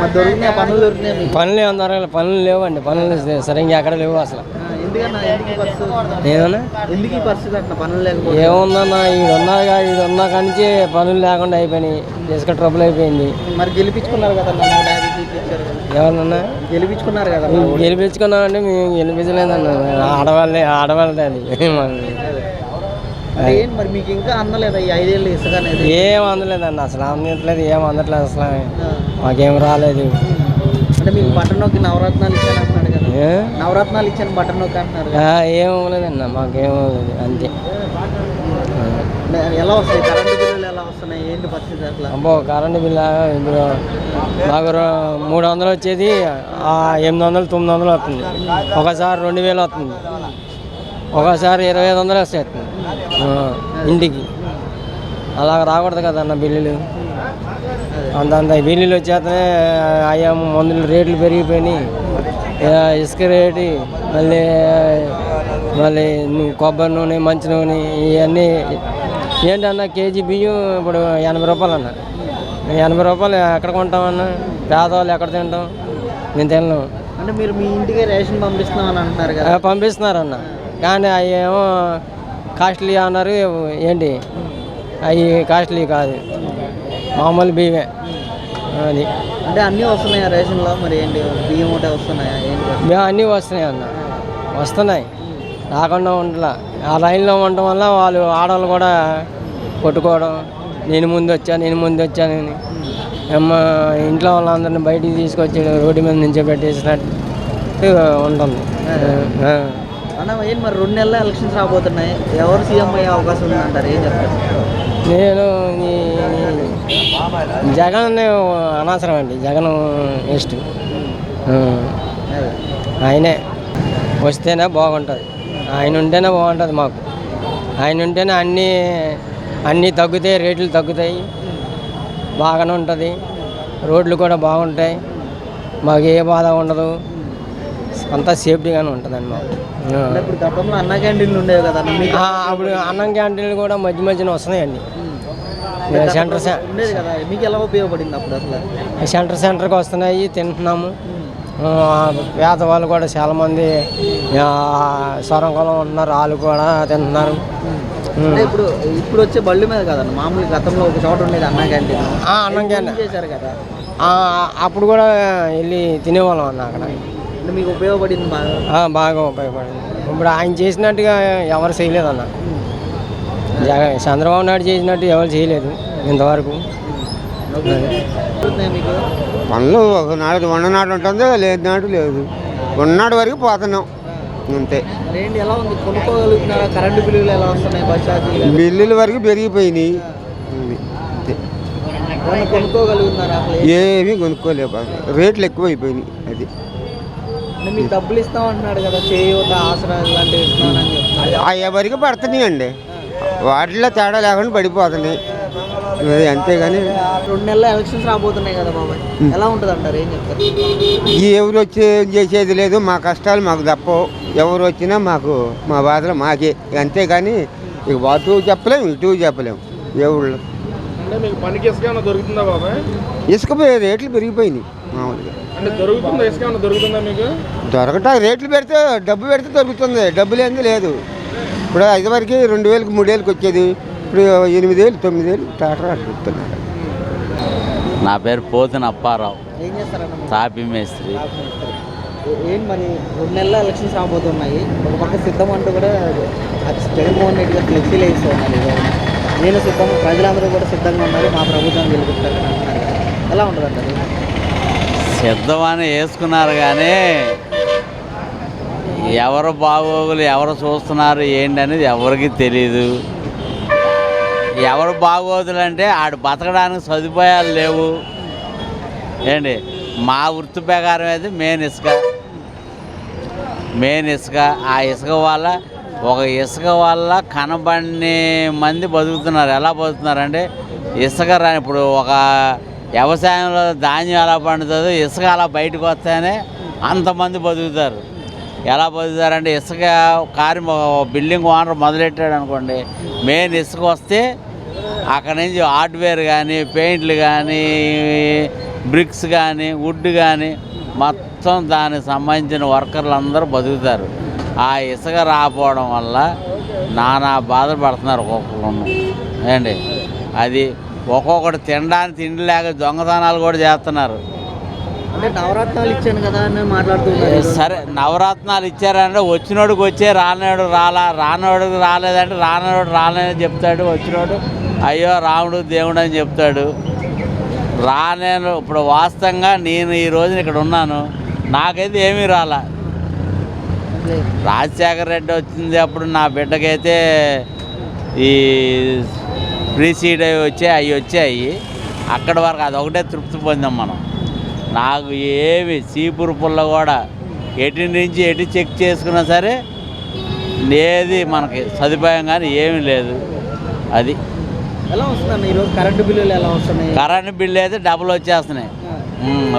మరి దొరికినాయి? పనులు దొరికినాయి మీకు? పనులు ఏమన్నా దొరకలేదు పనులు లేవండి పనులు సరిగ్గా ఎక్కడ లేవు అసలు. ఆ, ఎందుకన్నా? ఎందుకు ఈ పరిస్థితి? ఏమన్నా? ఎందుకు ఈ పరిస్థితి అంటున్నా పనులు లేకపోతే? ఏముందన్నా ఇది ఉన్నాగా ఇది ఉన్నా కానించి పనులు లేకుండా అయిపోయినాయి. ఇసుక ట్రబుల్ అయిపోయింది. మరి గెలిపించుకున్నారు కదా ఎవరన్నా? గెలిపించుకున్నారు కదా గెలిపించుకున్నామంటే మేము గెలిపించలేదన్న. ఆడవాళ్ళే ఆడవాళ్ళదే అది. ఏంటి మరి మీకు ఇంకా అందలేదా ఈ ఐదేళ్ళు ఇసుక అనేది? ఏం అందలేదండి అసలు అందట్లేదు ఏం అందట్లేదు అసలు. మాకేం రాలేదు. అంటే మీకు బటన్ నొక్కి నవరత్నాలు ఇచ్చాను అంటున్నాడు కదా? నవరత్నాలు ఇచ్చాను బటన్ నొక్కి అంటున్నారు ఏం అవ్వలేదన్న మాకేం అవ్వలేదు అంతే. ఎలా వస్తాయి? కరెంటు బిల్లులు ఎలా వస్తున్నాయి? ఏంటి పరిస్థితి అట్లా? అబ్బో కరెంటు బిల్లు ఇప్పుడు మాకు రో- మూడు వందలు వచ్చేది ఎనిమిది వందలు తొమ్మిది వందలు వస్తుంది. ఒకసారి రెండు వేలు వస్తుంది. ఒకసారి ఇరవై ఐదు వందలు వస్తుంది ఆ, ఇంటికి. అలా రాకూడదు కదన్న బిల్లులు. అంతంత బిల్లులు వచ్చేస్తేనే అయ్యా మందులు రేట్లు పెరిగిపోయినాయి. ఇసుక రేటు మళ్ళీ మళ్ళీ కొబ్బరి నూనె మంచి నూనె ఇవన్నీ. ఏంటన్నా కేజీ బియ్యం ఇప్పుడు ఎనభై రూపాయలు అన్న. ఎనభై రూపాయలు ఎక్కడ కొంటామన్నా పేదవాళ్ళు ఎక్కడ తింటాం? మేము తినలేము అంటే మీరు మీ ఇంటికే రేషన్ పంపిస్తున్నాం అని అంటున్నారు కదా. పంపిస్తున్నారన్న. కానీ అవి ఏమో కాస్ట్లీ అన్నారు ఏంటి? అవి కాస్ట్లీ కాదు. మామూలు బియ్యమే. అది. అంటే అన్నీ వస్తున్నాయా రేషన్లో? మరి ఏంటి? బియ్యం ఒకటే వస్తున్నాయా? మేము అన్నీ వస్తున్నాయి అన్న. వస్తున్నాయి. రాకుండా ఉండలా. ఆ లైన్లో ఉండటం వల్ల వాళ్ళు ఆడవాళ్ళు కూడా కొట్టుకోవడం నేను ముందు వచ్చా నేను ముందు వచ్చానని అమ్మ ఇంట్లో వాళ్ళందరిని బయటికి తీసుకొచ్చి రోడ్డు మీద నుంచో పెట్టేసినట్టు ఉంటుంది. అన్న మరి రెండు నెలల ఎలక్షన్స్ రాబోతున్నాయి. ఎవరు సీఎం అయ్యే అవకాశం ఉంది అంటారు ఏం చెప్తారు నేను జగన్ అనవసరం అండి. జగన్ వేస్ట్. ఆయనే. వస్తేనే బాగుంటుంది. ఆయన ఉంటేనే బాగుంటుంది మాకు. ఆయన ఉంటేనే అన్నీ అన్నీ తగ్గుతాయి రేట్లు తగ్గుతాయి. బాగానే ఉంటుంది. రోడ్లు కూడా బాగుంటాయి. మాకు ఏ బాధ ఉండదు. అంతా సేఫ్టీగానే ఉంటుందండి మాకు. ఇప్పుడు గతంలో అన్న క్యాంటీన్లు ఉండేవి కదా అప్పుడు అన్నం క్యాంటీన్లు కూడా మధ్య మధ్యన వస్తున్నాయండి. సెంటర్ ఉండేది కదా? మీకు ఎలా ఉపయోగపడింది అప్పుడు అసలు? సెంటర్ సెంటర్కి వస్తున్నాయి తింటున్నాము. పేదవాళ్ళు కూడా చాలామంది సొరంగంలో ఉంటున్నారు వాళ్ళు కూడా తింటున్నారు. ఇప్పుడు ఇప్పుడు వచ్చే బళ్ళు మీద కదన్న? మామూలుగా గతంలో ఒక చోట ఉండేది అన్న క్యాంటీన్. ఆ, అన్నం క్యాంటీన్. చేశారు కదా? అప్పుడు కూడా వెళ్ళి తినేవాళ్ళం అన్న అక్కడ. అంటే మీకు ఉపయోగపడింది బాగా? ఆ, బాగా ఉపయోగపడింది. ఇప్పుడు ఆయన చేసినట్టుగా ఎవరు చేయలేదు అన్న జగన్ చంద్రబాబు నాయుడు చేసినట్టు ఎవరు చేయలేదు ఇంతవరకు. పనులు ఒకనాడు ఉన్ననాడు ఉంటుంది లేదు నాడు లేదు. ఉన్ననాడు వరకు పోతున్నాం. అంతే. బిల్లులు ఎలా వస్తున్నాయి? బస్ ఛార్జీలు బిల్లుల వరకు పెరిగిపోయినాయి. ఏమీ కొనుక్కోలేవు రేట్లు ఎక్కువైపోయినాయి అది. అంటే మీకు డబ్బులు ఇస్తామంటున్నాడు కదా చేయూత ఆసరా ఇలాంటివి ఇస్తున్నానని చెప్తున్నారు ఆ ఎవరికి పడుతున్నాయండి? వాటిలో తేడా లేకుండా పడిపోతున్నాయి అది అంతేగాని రెండు నెలల ఎలక్షన్స్ రాబోతున్నాయి కదా బాబాయ్. ఎలా ఉంటుంది అంటారు? ఏం చెప్తారు? ఎవరు వచ్చి ఏం చేసేది లేదు మా కష్టాలు మాకు తప్పవు. ఎవరు వచ్చినా మాకు మా బాధలు మాకే. అంతేగాని ఇక అటు చెప్పలేము ఇటు చెప్పలేము ఎవరు అంటే మీకు పనికి ఇసుక ఏమైనా దొరుకుతుందా బాబాయ్? ఇసుక పోయే రేట్లు పెరిగిపోయినాయి మామూలుగా. అంటే దొరుకుతుందా ఇసుక ఏమైనా దొరుకుతుందా మీకు? దొరకటా రేట్లు పెడితే డబ్బు పెడితే దొరుకుతుంది. డబ్బు లేనిది లేదు. ఇప్పుడు ఐదు వరకు రెండు వేలకు మూడు వేలకు వచ్చేది. ఇప్పుడు ఎనిమిది వేలు తొమ్మిది వేలు టాటా అడుగుతున్నారు. నా పేరు పోతున అప్పారావు. ఏం చేస్తారన్న? తాపి మేస్త్రి. ఏ- మరి? రెండు నెలల ఎలక్షన్స్ రాబోతున్నాయి. ఒక పక్క సిద్ధం అంటూ కూడా అది జగన్మోహన్ రెడ్డి గారు ఫ్లెక్సీలు వేస్తూ ఉన్నారు. నేను సిద్ధం ప్రజలందరూ కూడా సిద్ధంగా ఉన్నారు మా ప్రభుత్వం గెలుపుతారు అంటున్నారు ఎలా ఉంటుంది సిద్ధమని వేసుకున్నారు కానీ ఎవరు బాగోగులు ఎవరు చూస్తున్నారు ఏంటి అనేది ఎవరికి తెలియదు ఎవరు బాగోదులు అంటే ఆడు బతకడానికి సదుపాయాలు లేవు. ఏంటి? మా వృత్తి ప్రకారం అయితే మెయిన్ ఇసుక. మెయిన్ ఇసుక ఆ ఇసుక వల్ల ఒక ఇసుక వల్ల కనబడని మంది బతుకుతున్నారు. ఎలా బతుకుతున్నారంటే ఇసుక రాని ఇప్పుడు ఒక వ్యవసాయంలో ధాన్యం ఎలా పండుతుందో ఇసుక అలా బయటకు వస్తేనే అంతమంది బతుకుతారు. ఎలా బతుకుతారంటే ఇసుక కారు బిల్డింగ్ ఓనర్ మొదలెట్టాడు అనుకోండి మెయిన్ ఇసుక వస్తే అక్కడ నుంచి హార్డ్వేర్ కానీ పెయింట్లు కానీ బ్రిక్స్ కానీ వుడ్ కానీ మొత్తం దానికి సంబంధించిన వర్కర్లు అందరూ బతుకుతారు. ఆ ఇసుక రాకపోవడం వల్ల నానా బాధలు పడుతున్నారు ఒక్కొక్కరు ఏండి అది ఒక్కొక్కటి తినడానికి తిండి లేక దొంగతనాలు కూడా చేస్తున్నారు. నవరత్నాలు ఇచ్చాను కదా అని మాట్లాడుతున్నారు. సరే నవరత్నాలు ఇచ్చారంటే వచ్చినోడికి వచ్చే రానోడు రాలా రానోడికి రాలేదంటే రానోడు రాలేదని చెప్తాడు వచ్చినోడు అయ్యో రాముడు దేవుడు అని చెప్తాడు. రానేను ఇప్పుడు వాస్తవంగా నేను ఈ రోజున ఇక్కడ ఉన్నాను. నాకైతే ఏమీ రాలా. రాజశేఖర రెడ్డి వచ్చింది అప్పుడు నా బిడ్డకైతే ఈ ఫ్రీ సీట్ అవి వచ్చాయి అవి వచ్చాయి. అక్కడ వరకు అది ఒకటే తృప్తి పొందాం మనం. నాకు ఏమి సీపురు పుల్ల కూడా ఎటు నుంచి ఎటు చెక్ చేసుకున్నా సరే ఏది మనకి సదుపాయం కానీ ఏమీ లేదు. అది. ఎలా వస్తుందన్న ఈరోజు కరెంటు బిల్లులు ఎలా వస్తున్నాయి? కరెంట్ బిల్లు అయితే డబుల్ వచ్చేస్తున్నాయి.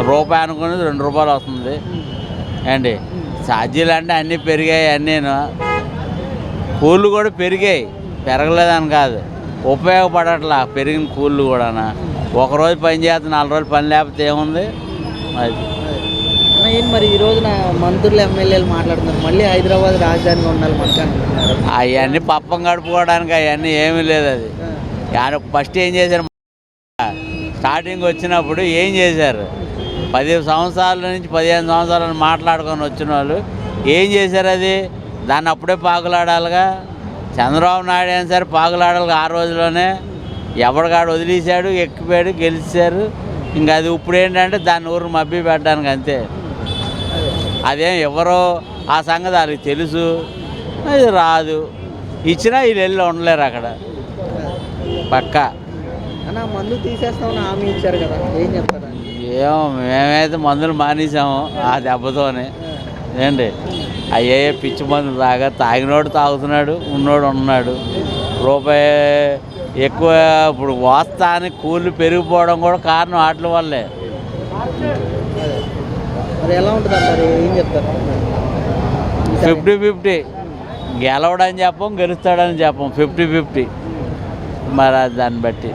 రూపాయి అనుకునేది రెండు రూపాయలు వస్తుంది. ఏంటి? ఛార్జీలు అంటే అన్నీ పెరిగాయి అన్నీను. కూళ్ళు కూడా పెరిగాయి. పెరగలేదని కాదు. ఉపయోగపడట్లా పెరిగిన కూళ్ళు కూడా ఒకరోజు పని చేస్తే నాలుగు రోజులు పని లేకపోతే ఏముంది? అది. మరి ఈ రోజున మంత్రులు ఎమ్మెల్యేలు మాట్లాడుతున్నారు. మళ్ళీ హైదరాబాద్ రాజధానిగా ఉండాలి మనకి అవన్నీ పప్పం గడుపుకోవడానికి అవన్నీ ఏమీ లేదు అది. ఆయన ఫస్ట్ ఏం చేశారు? స్టార్టింగ్ వచ్చినప్పుడు ఏం చేశారు? పది సంవత్సరాల నుంచి పదిహేను సంవత్సరాలు మాట్లాడుకొని వచ్చిన వాళ్ళు ఏం చేశారు అది? దాన్ని అప్పుడే పాకులాడాలిగా. చంద్రబాబు నాయుడు అయినా సరే పాకులాడాలి ఆ రోజులోనే ఎవడికాడు వదిలేశాడు ఎక్కిపోయాడు గెలిచారు. ఇంకా అది ఇప్పుడు ఏంటంటే దాన్ని ఊరు మబ్బి పెట్టడానికి అంతే. అదేం ఎవరో ఆ సంగతి వాళ్ళకి తెలుసు. అది రాదు. ఇచ్చినా వీళ్ళు వెళ్ళి ఉండలేరు అక్కడ. పక్కా. మందు తీసేస్తామని హామీ ఇచ్చారు కదా ఏం చెప్తారు? ఏమో మేమైతే మందులు మానేసాము ఆ దెబ్బతోనే. ఏంటి? అయ్యే పిచ్చి మందులు తాగా తాగినోడు తాగుతున్నాడు ఉన్నోడు ఉన్నాడు. రూపాయి ఎక్కువ ఇప్పుడు వాస్తానికి కూలి పెరిగిపోవడం కూడా కారణం వాటి వల్లే. ఎలా ఏం చెప్తారు? Fifty fifty. గెలవడని చెప్పం గెలుస్తాడని చెప్పం. Fifty fifty. మరి దాన్ని బట్టి.